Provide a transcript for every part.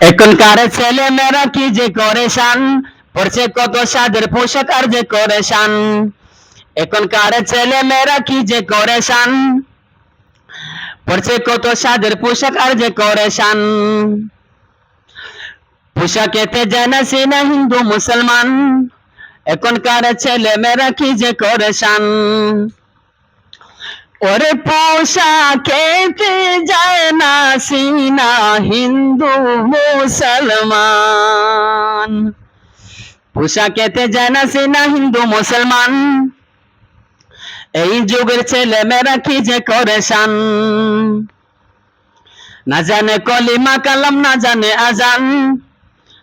এখনকার ছেলে মেয়েরা কি যে করে শান? পড়ছে কত সাদের পোশাক আর যে করে শান? এখনকার ছেলে মেয়েরা কি যে করে শান? পড়ছে কত সাদের পোশাক আর যে করে শান? পোশাকেতে জানা সিনা হিন্দু মুসলমান। এখনকার ছেলে মেয়েরা কি যে করে শান? ওরে পোশাকেতে যায় না সিনা হিন্দু মুসলমান। পোশাকেতে যায় না সিনা হিন্দু মুসলমান। এই যুগের ছেলে মেয়েরা কি যে করে শান? না জানে কলিমা কালাম, না জানে আজান।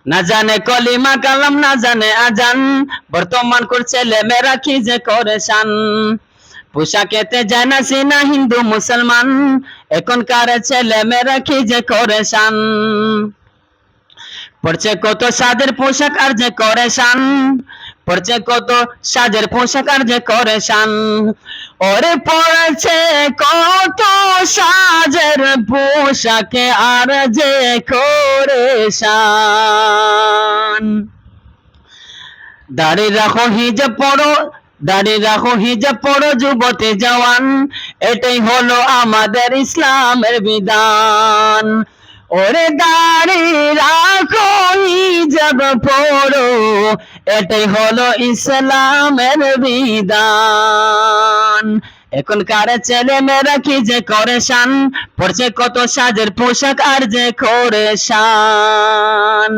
না জানে কলিমা কালাম, না জানে আজান। বর্তমান করছে ছেলে মেয়েরা কি যে করে শান? পোশাকেতে যায় না হিন্দু মুসলমান। এখনকার ছেলে মেয়েরা কি যে করে শান। পড়ছে কত সাদের পোশাক আর যে করে শান। পড়ছে কত সাজের পোশাক আর যে করে শান। ওরে পড়ছে কত সাজের পোশাকে আর যে করে শান। দাড়ি রাখো হিজাব পড়ো দাড়ি রাখো হিজাব পড়ো যুবতী জওয়ান। এটাই হলো আমাদের ইসলামের বিধান। ওরে দাড়ি রাখো হিজাব পড়ো, এটাই হলো ইসলামের বিধান। এখনকার ছেলে মেয়েরা কি যে করে শান? পড়ছে কত সাজের পোশাক আর যে করে শান।